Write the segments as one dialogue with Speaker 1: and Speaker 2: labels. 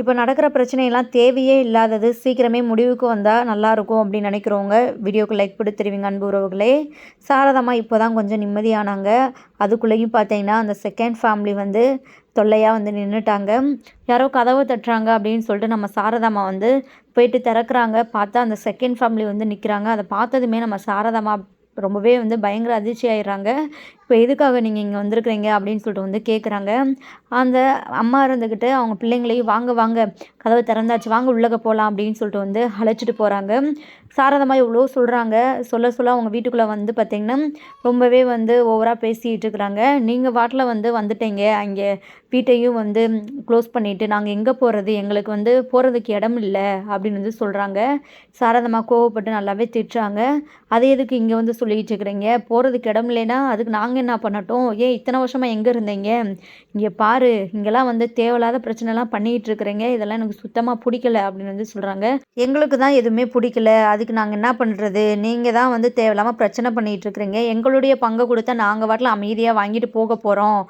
Speaker 1: இப்போ நடக்கிற பிரச்சனையெல்லாம் தேவையே இல்லாதது. சீக்கிரமே முடிவுக்கு வந்தால் நல்லாயிருக்கும் அப்படின்னு நினைக்கிறவங்க வீடியோக்கு லைக் கொடுத்துருவீங்க தெரிவிங்க அன்பு உறவுகளே. சாரதமாக இப்போ தான் கொஞ்சம் நிம்மதியானாங்க. அதுக்குள்ளேயும் பார்த்தீங்கன்னா அந்த செகண்ட் ஃபேமிலி வந்து தொல்லையாக வந்து நின்றுட்டாங்க யாரோ கதவை தட்டுறாங்க அப்படின்னு சொல்லிட்டு நம்ம சாரதாம்மா வந்து போயிட்டு திறக்கிறாங்க. பார்த்தா அந்த செகண்ட் ஃபேமிலி வந்து நிற்கிறாங்க அதை பார்த்ததுமே நம்ம சாரதாமா ரொம்பவே வந்து பயங்கர அதிர்ச்சி ஆயிடுறாங்க. இப்போ எதுக்காக நீங்கள் இங்கே வந்திருக்கிறீங்க? அப்படின்னு சொல்லிட்டு வந்து கேட்குறாங்க அந்த அம்மா இருந்துக்கிட்டு அவங்க பிள்ளைங்களையும் வாங்க வாங்க கதவை திறந்தாச்சு வாங்க உள்ளக போகலாம் அப்படின்னு சொல்லிட்டு வந்து அழைச்சிட்டு போகிறாங்க சாரதமாக இவ்வளோ சொல்கிறாங்க சொல்ல சொல்ல அவங்க வீட்டுக்குள்ளே வந்து பார்த்திங்கன்னா ரொம்பவே வந்து ஓவராக பேசிகிட்டு இருக்கிறாங்க. நீங்கள் வாட்டில் வந்து வந்துட்டீங்க. அங்கே வீட்டையும் வந்து க்ளோஸ் பண்ணிவிட்டு நாங்கள் எங்கே போகிறது எங்களுக்கு வந்து போகிறதுக்கு இடம் இல்லை அப்படின்னு வந்து சொல்கிறாங்க சாரதமாக கோவப்பட்டு நல்லாவே திட்டுறாங்க. அதை எதுக்கு இங்கே வந்து சொல்லிக்கிட்டு இருக்கிறீங்க? போகிறதுக்கு இடம் இல்லைன்னா அதுக்கு நாங்கள் என்ன பண்ணட்டும்? ஏன் இத்தனை வருஷமாக எங்கே இருந்தீங்க? இங்கே பாரு இங்கெல்லாம் வந்து தேவையில்லாத பிரச்சனைலாம் பண்ணிகிட்டு இருக்கிறீங்க. இதெல்லாம் எனக்கு சுத்தமாக பிடிக்கல அப்படின்னு வந்து சொல்கிறாங்க எங்களுக்கு தான் எதுவுமே பிடிக்கல. அது அதுக்கு நாங்கள் என்ன பண்ணுறது நீங்கள் தான் வந்து தேவையில்லாமல் பிரச்சனை பண்ணிகிட்டு இருக்கிறீங்க. எங்களுடைய பங்கை கொடுத்தா நாங்கள் வாட்டில் அமைதியாக வாங்கிட்டு போக போகிறோம்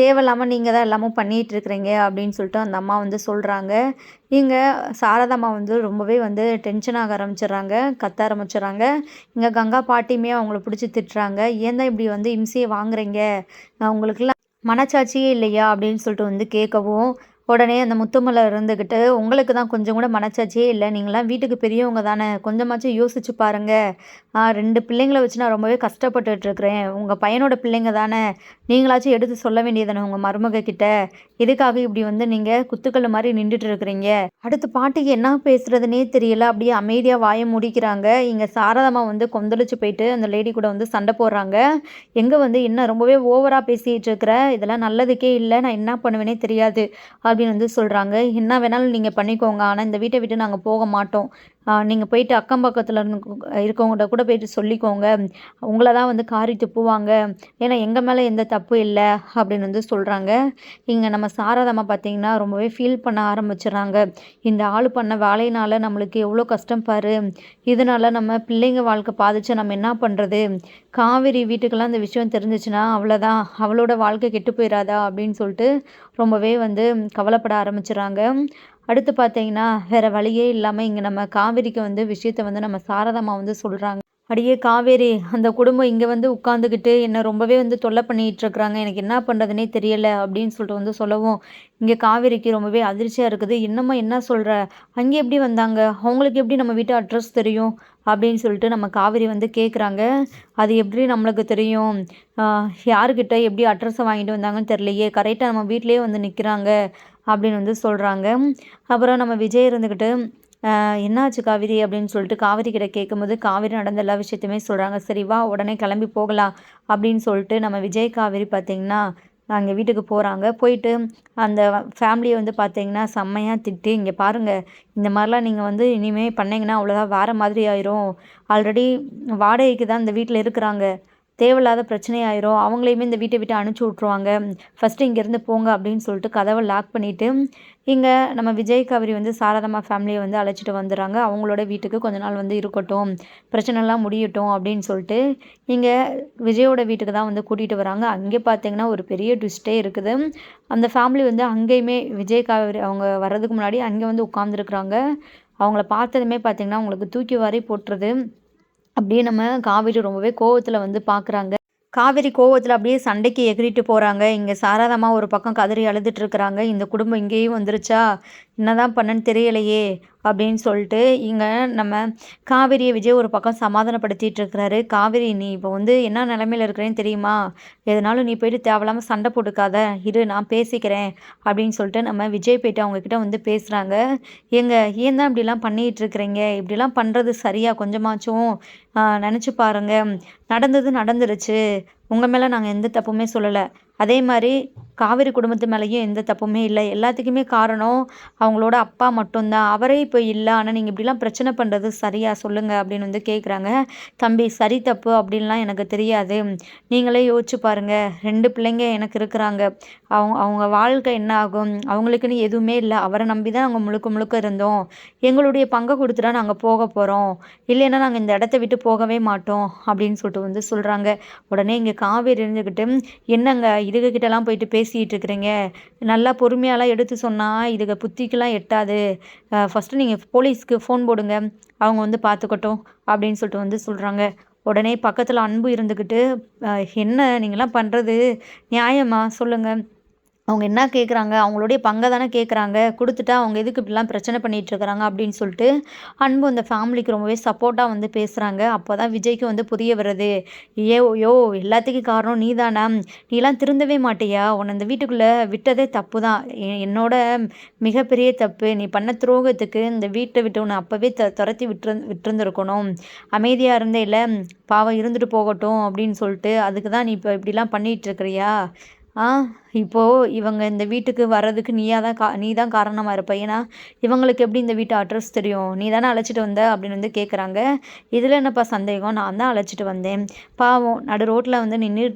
Speaker 1: தேவையில்லாமல் நீங்கள் தான் எல்லாமும் பண்ணிகிட்டு இருக்கிறீங்க அப்படின்னு சொல்லிட்டு அந்த அம்மா வந்து சொல்கிறாங்க இங்கே சாரதாம்மா வந்து ரொம்பவே வந்து டென்ஷன் ஆக ஆரம்பிச்சிடுறாங்க கத்த ஆரம்பிச்சிடுறாங்க. இங்கே கங்கா பாட்டியுமே அவங்கள பிடிச்சி திட்டுறாங்க. ஏன் தான் இப்படி வந்து இம்சையை வாங்குறீங்க? உங்களுக்குலாம் மனச்சாட்சியே இல்லையா? அப்படின்னு சொல்லிட்டு வந்து கேட்கவும் உடனே அந்த முத்துமலை இருந்துக்கிட்டு உங்களுக்கு தான் கொஞ்சம் கூட மனச்சாச்சே இல்லை. நீங்களாம் வீட்டுக்கு பெரியவங்க தானே. கொஞ்சமாச்சும் யோசிச்சு பாருங்கள் ரெண்டு பிள்ளைங்களை வச்சு நான் ரொம்பவே கஷ்டப்பட்டுட்ருக்குறேன் உங்கள் பையனோட பிள்ளைங்க தானே. நீங்களாச்சும் எடுத்து சொல்ல வேண்டியதானே உங்கள் மருமக கிட்ட? எதுக்காக இப்படி வந்து நீங்கள் குத்துக்கள் மாதிரி நின்றுட்டு இருக்கிறீங்க அடுத்து பாட்டிக்கு என்ன பேசுறதுனே தெரியல. அப்படியே அமைதியாக வாய முடிக்கிறாங்க. இங்கே சாரதம்மா வந்து கொந்தளிச்சு போயிட்டு அந்த லேடி கூட வந்து சண்டை போடுறாங்க. எங்கே வந்து என்ன ரொம்பவே ஓவராக பேசிகிட்டு இருக்கிற இதெல்லாம் நல்லதுக்கே இல்லை. நான் என்ன பண்ணுவேனே தெரியாது. அப்படின்னு வந்து சொல்கிறாங்க என்ன வேணாலும் நீங்கள் பண்ணிக்கோங்க. ஆனால் இந்த வீட்டை விட்டு நாங்கள் போக மாட்டோம். நீங்கள் போயிட்டு அக்கம் பக்கத்தில் இருந்து இருக்கவங்கள்ட்ட கூட போயிட்டு சொல்லிக்கோங்க. உங்களை தான் வந்து காரி துப்புவாங்க. ஏன்னா எங்கள் மேலே எந்த தப்பு இல்லை அப்படின்னு வந்து சொல்கிறாங்க இங்கே நம்ம சாரதாமா பார்த்திங்கன்னா ரொம்பவே ஃபீல் பண்ண ஆரம்பிச்சிடுறாங்க. இந்த ஆள் பண்ண வேலையினால் நம்மளுக்கு எவ்வளோ கஷ்டம் பாரு. இதனால் நம்ம பிள்ளைங்க வாழ்க்கை பாதிச்சு நம்ம என்ன பண்ணுறது காவேரி வீட்டுக்கெல்லாம் இந்த விஷயம் தெரிஞ்சிச்சுன்னா அவ்வளோதான் அவளோட வாழ்க்கை கெட்டு போயிடாதா அப்படின்னு சொல்லிட்டு ரொம்பவே வந்து கவலைப்பட ஆரம்பிச்சிடுறாங்க. அடுத்து பார்த்தீங்கன்னா வேறு வழியே இல்லாமல் இங்கே நம்ம காவேரிக்கு வந்து விஷயத்த வந்து நம்ம சாரதமாக வந்து சொல்கிறாங்க அடியே காவேரி அந்த குடும்பம் இங்கே வந்து உட்காந்துக்கிட்டு என்னை ரொம்பவே வந்து தொல்லை பண்ணிகிட்ருக்குறாங்க. எனக்கு என்ன பண்ணுறதுனே தெரியலை அப்படின்னு சொல்லிட்டு வந்து சொல்லவும் இங்கே காவேரிக்கு ரொம்பவே அதிர்ச்சியாக இருக்குது. என்னம்மா என்ன சொல்கிற அங்கே எப்படி வந்தாங்க? அவங்களுக்கு எப்படி நம்ம வீட்டு அட்ரஸ் தெரியும்? அப்படின்னு சொல்லிட்டு நம்ம காவேரி வந்து கேட்குறாங்க அது எப்படி நம்மளுக்கு தெரியும்? யாருக்கிட்ட எப்படி அட்ரஸை வாங்கிட்டு வந்தாங்கன்னு தெரியலையே. கரெக்டாக நம்ம வீட்லேயே வந்து நிற்கிறாங்க அப்படின்னு வந்து சொல்கிறாங்க அப்புறம் நம்ம விஜய் இருந்துக்கிட்டு என்னாச்சு காவேரி அப்படின்னு சொல்லிட்டு காவிரி கிட்ட கேட்கும்போது காவேரி நடந்த எல்லா விஷயத்தையுமே சொல்கிறாங்க சரி வா உடனே கிளம்பி போகலாம் அப்படின்னு சொல்லிட்டு நம்ம விஜய் காவேரி பார்த்திங்கன்னா அங்கே வீட்டுக்கு போகிறாங்க போயிட்டு அந்த ஃபேமிலியை வந்து பார்த்தீங்கன்னா செம்மையாக திட்டு இங்கே பாருங்கள் இந்த மாதிரிலாம் நீங்கள் வந்து இனிமேல் பண்ணிங்கன்னா அவ்வளோதான் வேறு மாதிரி ஆயிரும். ஆல்ரெடி வாடகைக்கு தான் இந்த வீட்டில் இருக்கிறாங்க. தேவையில்லாத பிரச்சனையாயிரும் அவங்களையுமே இந்த வீட்டை விட்டு அனுப்பிச்சி விட்ருவாங்க ஃபஸ்ட்டு இங்கேருந்து போங்க அப்படின்னு சொல்லிட்டு கதவை லாக் பண்ணிவிட்டு இங்கே நம்ம விஜய் கவரி வந்து சாரதம்மா ஃபேமிலியை வந்து அழைச்சிட்டு வந்துடுறாங்க. அவங்களோட வீட்டுக்கு கொஞ்ச நாள் வந்து இருக்கட்டும். பிரச்சனைலாம் முடியட்டும் அப்படின்னு சொல்லிட்டு இங்கே விஜயோட வீட்டுக்கு தான் வந்து கூட்டிகிட்டு வராங்க. அங்கே பார்த்தீங்கன்னா ஒரு பெரிய ட்விஸ்ட்டே இருக்குது. அந்த ஃபேமிலி வந்து அங்கேயுமே விஜய் காவிரி அவங்க வர்றதுக்கு முன்னாடி அங்கே வந்து உட்காந்துருக்குறாங்க அவங்கள பார்த்ததுமே பார்த்திங்கன்னா அவங்களுக்கு தூக்கி வாரி போட்டுறது அப்படியே நம்ம காவேரி ரொம்பவே கோவத்தில் வந்து பார்க்குறாங்க காவேரி கோவத்தில் அப்படியே சண்டைக்கு எகிரிட்டு போகிறாங்க இங்கே சாரதாமா ஒரு பக்கம் கதறி அழுதுட்டு இருக்கிறாங்க. இந்த குடும்பம் இங்கேயும் வந்துருச்சா? என்னதான் பண்ணன்னு தெரியலையே. அப்படின்னு சொல்லிட்டு இங்கே நம்ம காவிரியை விஜய் ஒரு பக்கம் சமாதானப்படுத்திட்டு இருக்கிறாரு. காவிரி நீ இப்போ வந்து என்ன நிலமையில இருக்கிறேன்னு தெரியுமா? எதனாலும் நீ போயிட்டு தேவையில்லாமல் சண்டை போட்டுக்காத. இரு நான் பேசிக்கிறேன் அப்படின்னு சொல்லிட்டு நம்ம விஜய் போயிட்டு அவங்கக்கிட்ட வந்து பேசுகிறாங்க எங்க ஏன் தான் இப்படிலாம் பண்ணிகிட்டு இருக்கிறீங்க? இப்படிலாம் பண்ணுறது சரியா? கொஞ்சமாச்சும் நினச்சி பாருங்க. நடந்தது நடந்துருச்சு. உங்கள் மேலே நாங்கள் எந்த தப்புமே சொல்லலை. அதே மாதிரி காவிரி குடும்பத்து மேலேயும் எந்த தப்புமே இல்லை. எல்லாத்துக்குமே காரணம் அவங்களோட அப்பா மட்டும்தான். அவரே இப்போ இல்லை. ஆனால் நீங்கள் இப்படிலாம் பிரச்சனை பண்ணுறது சரியா? சொல்லுங்கள் அப்படின்னு வந்து கேட்குறாங்க தம்பி சரி தப்பு அப்படின்லாம் எனக்கு தெரியாது. நீங்களே யோசிச்சு பாருங்கள் ரெண்டு பிள்ளைங்க எனக்கு இருக்கிறாங்க. அவங்க அவங்க வாழ்க்கை என்ன ஆகும்? அவங்களுக்குன்னு எதுவுமே இல்லை. அவரை நம்பி தான் நாங்கள் முழுக்க முழுக்க இருந்தோம். எங்களுடைய பங்கை கொடுத்துட்டா நாங்கள் போக போகிறோம் இல்லைன்னா நாங்கள் இந்த இடத்த விட்டு போகவே மாட்டோம் அப்படின்னு சொல்லிட்டு வந்து சொல்கிறாங்க உடனே இங்கே காவேரி இருந்துக்கிட்டு என்னங்க இதுகிட்டலாம் போயிட்டு பேசிகிட்டு இருக்கிறீங்க நல்லா பொறுமையாலாம் எடுத்து சொன்னால் இதுக புத்திக்கெலாம் எட்டாது. ஃபஸ்ட்டு நீங்கள் போலீஸ்க்கு ஃபோன் போடுங்க. அவங்க வந்து பார்த்துக்கட்டும் அப்படின்னு சொல்லிட்டு வந்து சொல்கிறாங்க உடனே பக்கத்தில் அன்பு இருந்துக்கிட்டு என்ன நீங்களாம் பண்ணுறது நியாயமா? சொல்லுங்கள் அவங்க என்ன கேட்குறாங்க அவங்களுடைய பங்கை தானே கேட்குறாங்க கொடுத்துட்டா அவங்க எதுக்கு இப்படிலாம் பிரச்சனை பண்ணிகிட்ருக்குறாங்க அப்படின்னு சொல்லிட்டு அன்பு அந்த ஃபேமிலிக்கு ரொம்பவே சப்போர்ட்டாக வந்து பேசுகிறாங்க அப்போ தான் விஜய்க்கு வந்து புரிய வருது. ஏ யோ எல்லாத்துக்கும் காரணம் நீ தானே நீலாம் திருந்தவே மாட்டியா? உன்னை இந்த வீட்டுக்குள்ளே விட்டதே தப்பு தான் என்னோட மிகப்பெரிய தப்பு. நீ பண்ண துரோகத்துக்கு இந்த வீட்டை விட்டு உன்னை அப்போவே த துரத்தி விட்டு விட்டுருந்துருக்கணும். அமைதியாக இருந்தே இல்லை. பாவம் இருந்துட்டு போகட்டும் அப்படின்னு சொல்லிட்டு அதுக்கு தான் நீ இப்போ இப்படிலாம் பண்ணிகிட்ருக்குறியா ஆ இப்போது இவங்க இந்த வீட்டுக்கு வர்றதுக்கு நீயா தான் கா நீ தான் காரணமாக இருப்ப. ஏன்னா இவங்களுக்கு எப்படி இந்த வீட்டு அட்ரஸ் தெரியும்? நீ தானே அழைச்சிட்டு வந்த? அப்படின்னு வந்து கேட்குறாங்க இதில் என்னப்பா சந்தேகம்? நான் தான் அழைச்சிட்டு வந்தேன். பாவம் நடு ரோட்டில் வந்து நின்று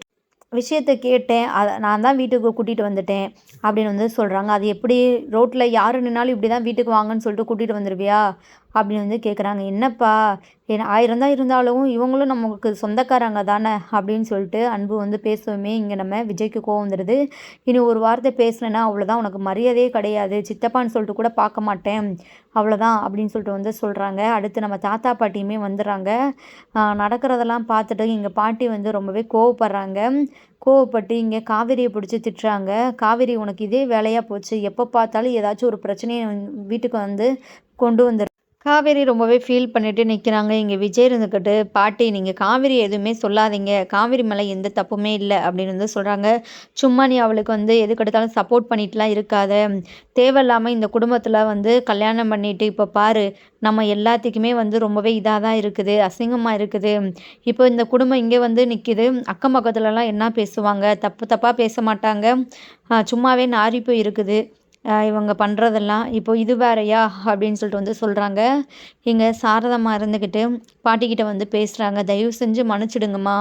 Speaker 1: விஷயத்த கேட்டேன். அதை நான் தான் வீட்டுக்கு கூட்டிகிட்டு வந்துட்டேன் அப்படின்னு வந்து சொல்கிறாங்க அது எப்படி ரோட்டில் யார் நின்னாலும் இப்படி தான் வீட்டுக்கு வாங்கன்னு சொல்லிட்டு கூட்டிகிட்டு வந்துடுவியா அப்படின்னு வந்து கேட்குறாங்க என்னப்பா? ஏன்னா ஆயிரம் தான் இருந்தாலும் இவங்களும் நமக்கு சொந்தக்காரங்க தானே? அப்படின்னு சொல்லிட்டு அன்பு வந்து பேசுவோமே இங்கே நம்ம விஜய்க்கு கோவம் வந்துடுது இனி ஒரு வார்த்தை பேசுனேன்னா அவ்வளோதான் உனக்கு மரியாதையே கிடையாது. சித்தப்பான்னு சொல்லிட்டு கூட பார்க்க மாட்டேன். அவ்வளோதான் அப்படின்னு சொல்லிட்டு வந்து சொல்கிறாங்க அடுத்து நம்ம தாத்தா பாட்டியுமே வந்துடுறாங்க. நடக்கிறதெல்லாம் பார்த்துட்டு இங்கே பாட்டி வந்து ரொம்பவே கோவப்படுறாங்க. கோவப்பட்டு இங்கே காவேரியை பிடிச்சி திட்டுறாங்க. காவேரி உனக்கு இதே வேலையாக போச்சு. எப்போ பார்த்தாலும் ஏதாச்சும் ஒரு பிரச்சனையை வீட்டுக்கு வந்து கொண்டு வந்துரு காவேரி ரொம்பவே ஃபீல் பண்ணிட்டு நிற்கிறாங்க இங்கே விஜய் இருந்துக்கிட்டு பாட்டி நீங்கள் காவேரி எதுவுமே சொல்லாதீங்க. காவேரி மேலே எந்த தப்புமே இல்லை. அப்படின்னு வந்து சொல்கிறாங்க சும்மா நீ அவளுக்கு வந்து எதுக்கெடுத்தாலும் சப்போர்ட் பண்ணிட்டுலாம் இருக்காத. தேவையில்லாமல் இந்த குடும்பத்தில் வந்து கல்யாணம் பண்ணிட்டு இப்போ பாரு நம்ம எல்லாத்துக்குமே வந்து ரொம்பவே இதாக தான் இருக்குது அசிங்கமாக இருக்குது. இப்போ இந்த குடும்பம் இங்கே வந்து நிற்கிது அக்கம் பக்கத்துலலாம் என்ன பேசுவாங்க? தப்பு தப்பாக பேச மாட்டாங்க. சும்மாவே நாரி போய் இருக்குது. இவங்க பண்ணுறதெல்லாம் இப்போ இது வேறையா அப்படின்னு சொல்லிட்டு வந்து சொல்கிறாங்க இங்கே சாரதமாக இருந்துக்கிட்டு பாட்டிக்கிட்ட வந்து பேசுகிறாங்க தயவு செஞ்சு மன்னிச்சிடுங்கம்மா.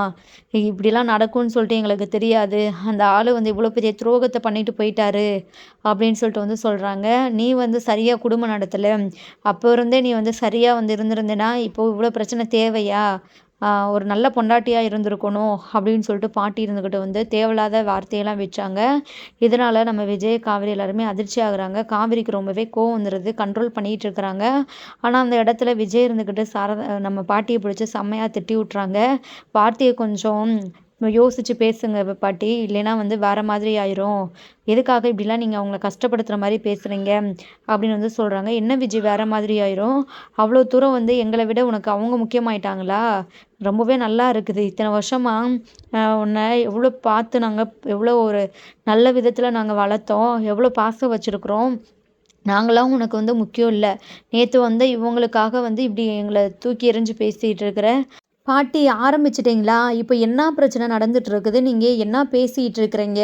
Speaker 1: இப்படிலாம் நடக்கும்னு சொல்லிட்டு எங்களுக்கு தெரியாது. அந்த ஆள் வந்து இவ்வளோ பெரிய துரோகத்தை பண்ணிட்டு போயிட்டாரு. அப்படின்னு சொல்லிட்டு வந்து சொல்கிறாங்க நீ வந்து சரியாக குடும்பம் நடத்தலை. அப்போ இருந்தே நீ வந்து சரியாக வந்து இருந்திருந்தேன்னா இப்போ இவ்வளோ பிரச்சனை தேவையா? ஒரு நல்ல பொண்டாட்டியாக இருந்திருக்கணும் அப்படின்னு சொல்லிட்டு பாட்டி இருந்துக்கிட்டு வந்து தேவையில்லாத வார்த்தையெல்லாம் வச்சாங்க. இதனால் நம்ம விஜய் காவிரி எல்லாருமே அதிர்ச்சி ஆகுறாங்க. காவிரிக்கு ரொம்பவே கோவம் வந்துடுது கண்ட்ரோல் பண்ணிகிட்டு இருக்கிறாங்க. ஆனால் அந்த இடத்துல விஜய் இருந்துக்கிட்டு சாரதா நம்ம பாட்டியை பிடிச்சி செம்மையாக திட்டி விட்றாங்க வார்த்தையை கொஞ்சம் யோசித்து பேசுங்க பாட்டி. இல்லைன்னா வந்து வேறு மாதிரி ஆயிரும். எதுக்காக இப்படிலாம் நீங்கள் அவங்கள கஷ்டப்படுத்துகிற மாதிரி பேசுகிறீங்க அப்படின்னு வந்து சொல்கிறாங்க என்ன விஜய் வேறு மாதிரி ஆயிரும்? அவ்வளோ தூரம் வந்து எங்களை விட உனக்கு அவங்க முக்கியமாயிட்டாங்களா? ரொம்பவே நல்லா இருக்குது. இத்தனை வருஷமாக உன்னை எவ்வளோ பார்த்து நாங்கள் எவ்வளோ ஒரு நல்ல விதத்தில் நாங்கள் வளர்த்தோம். எவ்வளோ பாசம் வச்சுருக்குறோம். நாங்களாம் உனக்கு வந்து முக்கியம் இல்லை. நேற்று வந்து இவங்களுக்காக வந்து இப்படி எங்களை தூக்கி எறிஞ்சு பேசிகிட்டு இருக்கிற பாட்டி ஆரம்பிச்சிட்டிங்களா? இப்போ என்ன பிரச்சனை நடந்துட்டு இருக்குது நீங்கள் என்ன பேசிகிட்டு இருக்கிறீங்க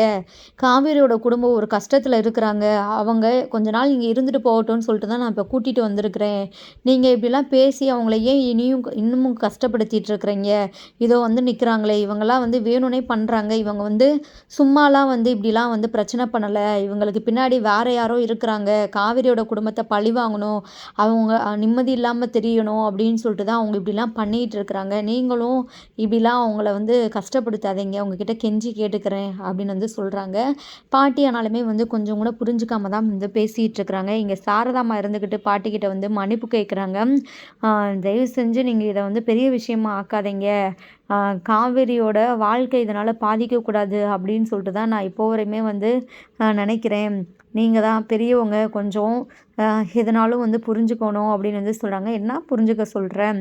Speaker 1: காவேரியோட குடும்பம் ஒரு கஷ்டத்தில் இருக்கிறாங்க. அவங்க கொஞ்ச நாள் இங்கே இருந்துட்டு போகட்டும்னு சொல்லிட்டு தான் நான் இப்போ கூட்டிகிட்டு வந்திருக்கிறேன். நீங்கள் இப்படிலாம் பேசி அவங்கள ஏன் இனியும் இன்னமும் கஷ்டப்படுத்திட்டு இருக்கிறீங்க இதோ வந்து நிற்கிறாங்களே இவங்கெல்லாம் வந்து வேணும்னே பண்ணுறாங்க இவங்க வந்து சும்மாலாம் வந்து இப்படிலாம் வந்து பிரச்சனை பண்ணலை. இவங்களுக்கு பின்னாடி வேறு யாரோ இருக்கிறாங்க. காவேரியோட குடும்பத்தை பழி வாங்கணும். அவங்க நிம்மதி இல்லாமல் தெரியணும் அப்படின்னு சொல்லிட்டு தான் அவங்க இப்படிலாம் பண்ணிகிட்டு இருக்கிறாங்க நீங்களும் இப்படிலாம் அவங்கள வந்து கஷ்டப்படுத்தாதீங்க. உங்ககிட்ட கெஞ்சி கேட்டுக்கிறேன் அப்படின்னு வந்து சொல்கிறாங்க பாட்டி ஆனாலுமே வந்து கொஞ்சம் கூட புரிஞ்சுக்காம தான் வந்து பேசிகிட்டு இருக்கிறாங்க. இங்கே சாரதாமா இருந்துக்கிட்டு பாட்டிக்கிட்ட வந்து மன்னிப்பு கேட்குறாங்க தயவு செஞ்சு நீங்கள் இதை வந்து பெரிய விஷயமா ஆக்காதீங்க. காவேரியோட வாழ்க்கை இதனால் பாதிக்கக்கூடாது அப்படின்னு சொல்லிட்டு தான் நான் இப்போ வரையுமே வந்து நினைக்கிறேன். நீங்கள் தான் பெரியவங்க கொஞ்சம் எதனாலும் வந்து புரிஞ்சுக்கணும் அப்படின்னு வந்து சொல்கிறாங்க என்ன புரிஞ்சுக்க சொல்கிறேன்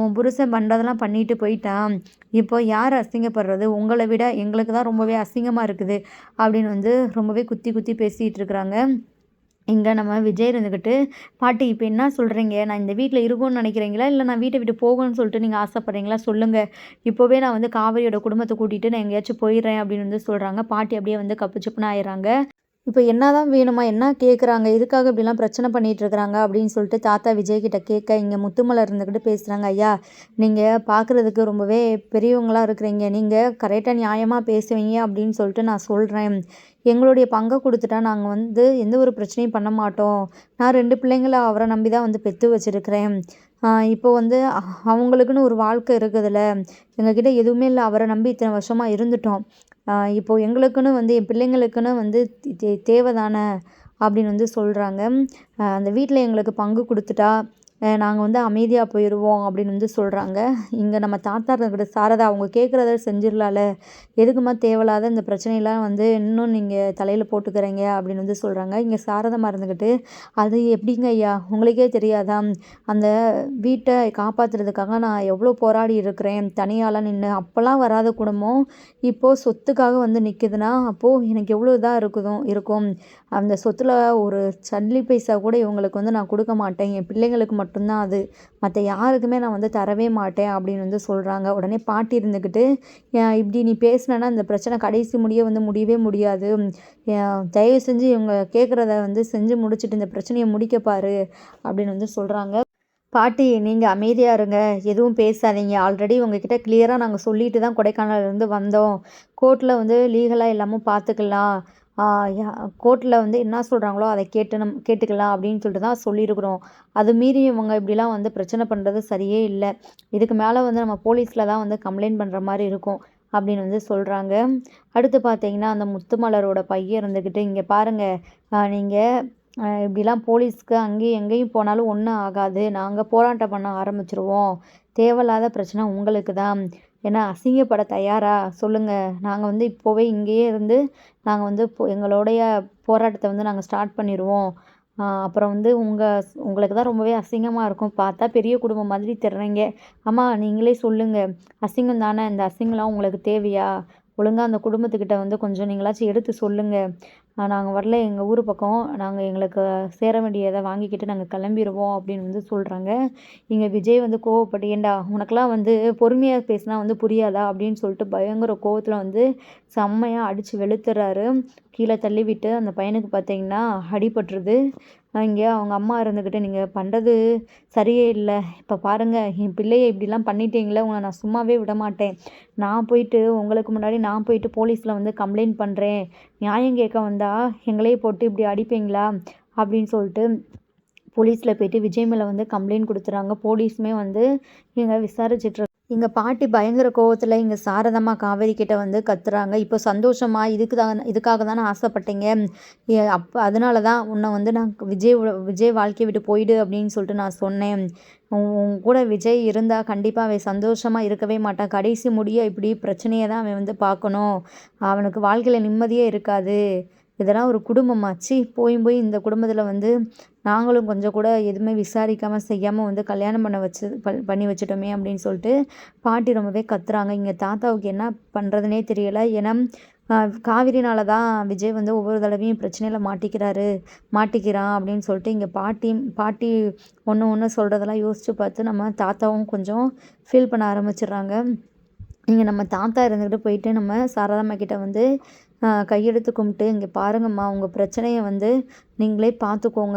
Speaker 1: உன் புருஷன் பண்ணுறதெல்லாம் பண்ணிட்டு போயிட்டான். இப்போ யார் அசிங்கப்படுறது? உங்களை விட எங்களுக்கு தான் ரொம்பவே அசிங்கமாக இருக்குது அப்படின்னு வந்து ரொம்பவே குத்தி குத்தி பேசிகிட்டு இருக்கிறாங்க. இங்கே நம்ம விஜய் இருந்துக்கிட்டு பாட்டி இப்போ என்ன சொல்கிறீங்க நான் இந்த வீட்டில் இருக்கும்னு நினைக்கிறீங்களா? இல்லை நான் வீட்டை விட்டு போகணும்னு சொல்லிட்டு நீங்கள் ஆசைப்பட்றீங்களா? சொல்லுங்கள் இப்போவே நான் வந்து காவிரியோட குடும்பத்தை கூட்டிகிட்டு நான் எங்கேயாச்சும் போயிடுறேன் அப்படின்னு வந்து சொல்கிறாங்க பாட்டி அப்படியே வந்து கப்பு சுப்புன்னு ஆயிடுறாங்க. இப்போ என்ன தான் வேணுமா? என்ன கேட்குறாங்க எதுக்காக இப்படிலாம் பிரச்சனை பண்ணிகிட்டு இருக்கிறாங்க அப்படின்னு சொல்லிட்டு தாத்தா விஜய்கிட்ட கேட்க இங்கே முத்துமலர் இருந்துக்கிட்டு பேசுகிறாங்க ஐயா நீங்கள் பார்க்குறதுக்கு ரொம்பவே பெரியவங்களாக இருக்கிறீங்க. நீங்கள் கரெக்டாக நியாயமாக பேசுவீங்க அப்படின்னு சொல்லிட்டு நான் சொல்கிறேன் எங்களுடைய பங்கை கொடுத்துட்டா நாங்கள் வந்து எந்த ஒரு பிரச்சனையும் பண்ண மாட்டோம். நான் ரெண்டு பிள்ளைங்கள அவரை நம்பி தான் வந்து பெற்று வச்சுருக்கிறேன். இப்போ வந்து அவங்களுக்குன்னு ஒரு வாழ்க்கை இருக்குதுல்ல. எங்ககிட்ட எதுவுமே இல்லை. அவரை நம்பி இத்தனை வருஷமாக இருந்துட்டோம். இப்போது எங்களுக்குன்னு வந்து என் பிள்ளைங்களுக்குன்னு வந்து தே தேவை தானே அப்படின்னு வந்து சொல்கிறாங்க அந்த வீட்டில் எங்களுக்கு பங்கு கொடுத்துட்டா நாங்கள் வந்து அமைதியாக போயிடுவோம் அப்படின்னு வந்து சொல்கிறாங்க இங்கே நம்ம தாத்தா இருக்கிற சாரதா அவங்க கேட்குறத செஞ்சிடலாம்ல. எதுக்குமா தேவையில்லாத இந்த பிரச்சனையெல்லாம் வந்து இன்னும் நீங்கள் தலையில் போட்டுக்கிறீங்க அப்படின்னு வந்து சொல்கிறாங்க இங்கே சாரதமாக இருந்துக்கிட்டு அது எப்படிங்க ஐயா? உங்களுக்கே தெரியாதா? அந்த வீட்டை காப்பாற்றுறதுக்காக நான் எவ்வளோ போராடி இருக்கிறேன். தனியாலாம் நின்று அப்போல்லாம் வராத குடும்பம். இப்போது சொத்துக்காக வந்து நிற்குதுன்னா அப்போது எனக்கு எவ்வளோ இதாக இருக்குதும் இருக்கும். அந்த சொத்தில் ஒரு சல்லி பைசா கூட இவங்களுக்கு வந்து நான் கொடுக்க மாட்டேன். என் பிள்ளைங்களுக்கு மட்டும் மட்டும்தான் அது. மற்ற யாருக்குமே நான் வந்து தரவே மாட்டேன் அப்படின்னு வந்து சொல்கிறாங்க உடனே பாட்டி இருந்துக்கிட்டு இப்படி நீ பேசுனேன்னா இந்த பிரச்சனை கடைசி முடிய வந்து முடியவே முடியாது. தயவு செஞ்சு இவங்க கேட்குறத வந்து செஞ்சு முடிச்சுட்டு இந்த பிரச்சனையை முடிக்க பாரு அப்படின்னு வந்து சொல்கிறாங்க பாட்டி நீங்கள் அமைதியாக இருங்க. எதுவும் பேசாதீங்க. ஆல்ரெடி உங்ககிட்ட கிளியராக நாங்கள் சொல்லிட்டு தான் கொடைக்கானல்லேருந்து வந்தோம். கோர்ட்டில் வந்து லீகலாக எல்லாமும் பார்த்துக்கலாம் கோர்ட்டில் வந்து என்ன சொல்கிறாங்களோ அதை கேட்டு நம் கேட்டுக்கலாம் அப்படின்னு சொல்லிட்டு தான் சொல்லியிருக்கிறோம். அது மீறி இவங்க இப்படிலாம் வந்து பிரச்சனை பண்ணுறது சரியே இல்லை. இதுக்கு மேலே வந்து நம்ம போலீஸில் தான் வந்து கம்ப்ளைண்ட் பண்ணுற மாதிரி இருக்கும் அப்படின்னு வந்து சொல்கிறாங்க அடுத்து பார்த்தீங்கன்னா அந்த முத்துமலரோட பையன் இருந்துக்கிட்டு இங்கே பாருங்கள் நீங்கள் இப்படிலாம் போலீஸ்க்கு அங்கேயும் எங்கேயும் போனாலும் ஒன்றும் ஆகாது. நாங்கள் போராட்டம் பண்ண ஆரம்பிச்சிருவோம். தேவையில்லாத பிரச்சனை உங்களுக்கு தான் ஏன்னா அசிங்கப்பட தயாரா? சொல்லுங்கள் நாங்கள் வந்து இப்போவே இங்கேயே இருந்து நாங்கள் வந்து போ எங்களுடைய போராட்டத்தை வந்து நாங்கள் ஸ்டார்ட் பண்ணிடுவோம் அப்புறம் வந்து உங்கள் உங்களுக்கு தான் ரொம்பவே அசிங்கமாக இருக்கும். பார்த்தா பெரிய குடும்பம் மாதிரி தர்றீங்க. அம்மா நீங்களே சொல்லுங்கள் அசிங்கம் தானே இந்த அசிங்கம்லாம் உங்களுக்கு தேவையா? ஒழுங்காக அந்த குடும்பத்துக்கிட்ட வந்து கொஞ்சம் நீங்களாச்சும் எடுத்து சொல்லுங்கள் நாங்கள் வரல எங்கள் ஊர் பக்கம். நாங்கள் எங்களுக்கு சேர வேண்டியதை வாங்கிக்கிட்டு நாங்கள் கிளம்பிடுவோம் அப்படின்னு வந்து சொல்கிறாங்க இங்கே விஜய் வந்து கோவப்பட்டு ஏண்டா உனக்கெலாம் வந்து பொறுமையாக பேசினா வந்து புரியாதா? அப்படின்னு சொல்லிட்டு பயங்கர கோவத்தில் வந்து செம்மையாக அடித்து வெளுத்துறாரு. கீழே தள்ளி விட்டு அந்த பையனுக்கு பார்த்தீங்கன்னா அடிபட்டுருது. இங்கே அவங்க அம்மா இருந்துக்கிட்டு நீங்கள் பண்ணுறது சரியே இல்லை. இப்போ பாருங்கள் என் பிள்ளையை இப்படிலாம் பண்ணிட்டீங்களே உங்களை நான் சும்மாவே விட மாட்டேன் நான் போயிட்டு உங்களுக்கு முன்னாடி நான் போயிட்டு போலீஸில் வந்து கம்ப்ளைண்ட் பண்ணுறேன் நியாயம் கேட்க வந்தால் எங்களையே போட்டு இப்படி அடிப்பீங்களா? அப்படின்னு சொல்லிட்டு போலீஸில் போயிட்டு விஜய் மேலே வந்து கம்ப்ளைண்ட் கொடுத்துறாங்க. போலீஸுமே வந்து இங்கே விசாரிச்சுட்டு எங்கள் பாட்டி பயங்கர கோவத்தில் இங்கே சாரதம்மா காவேரி கிட்டே வந்து கத்துறாங்க. இப்போ சந்தோஷமா இதுக்கு தான் இதுக்காக தானே ஆசைப்பட்டீங்க. அப்போ அதனால தான் உன்னை வந்து நான் விஜய் விஜய் வாழ்க்கையை விட்டு போயிடு அப்படின்னு சொல்லிட்டு நான் சொன்னேன். உன் கூட விஜய் இருந்தால் கண்டிப்பாக அவன் சந்தோஷமாக இருக்கவே மாட்டான். கடைசி முடிய இப்படி பிரச்சனையை தான் அவன் வந்து பார்க்கணும். அவனுக்கு வாழ்க்கையில் நிம்மதியே இருக்காது. இதெல்லாம் ஒரு குடும்பமாச்சு. போய் போய் இந்த குடும்பத்தில் வந்து நாங்களும் கொஞ்சம் கூட எதுவுமே விசாரிக்காமல் செய்யாமல் வந்து கல்யாணம் பண்ண வச்சு பண்ணி வச்சுட்டோமே அப்படின்னு சொல்லிட்டு பாட்டி ரொம்பவே கத்துறாங்க. இங்கே தாத்தாவுக்கு என்ன பண்ணுறதுனே தெரியலை. ஏன்னா காவிரினால தான் விஜய் வந்து ஒவ்வொரு தடவையும் பிரச்சனையில் மாட்டிக்கிறாரு மாட்டிக்கிறான் அப்படின்னு சொல்லிட்டு இங்கே பாட்டி பாட்டி ஒன்று ஒன்று சொல்கிறதெல்லாம் யோசித்து பார்த்து நம்ம தாத்தாவும் கொஞ்சம் ஃபீல் பண்ண ஆரம்பிச்சிடுறாங்க. இங்கே நம்ம தாத்தா இருந்துக்கிட்டு போயிட்டு நம்ம சாரதாம்மா கிட்ட வந்து கையெடுத்து கும்பிட்டு இங்கே பாருங்கம்மா உங்கள் பிரச்சனையை வந்து நீங்களே பார்த்துக்கோங்க.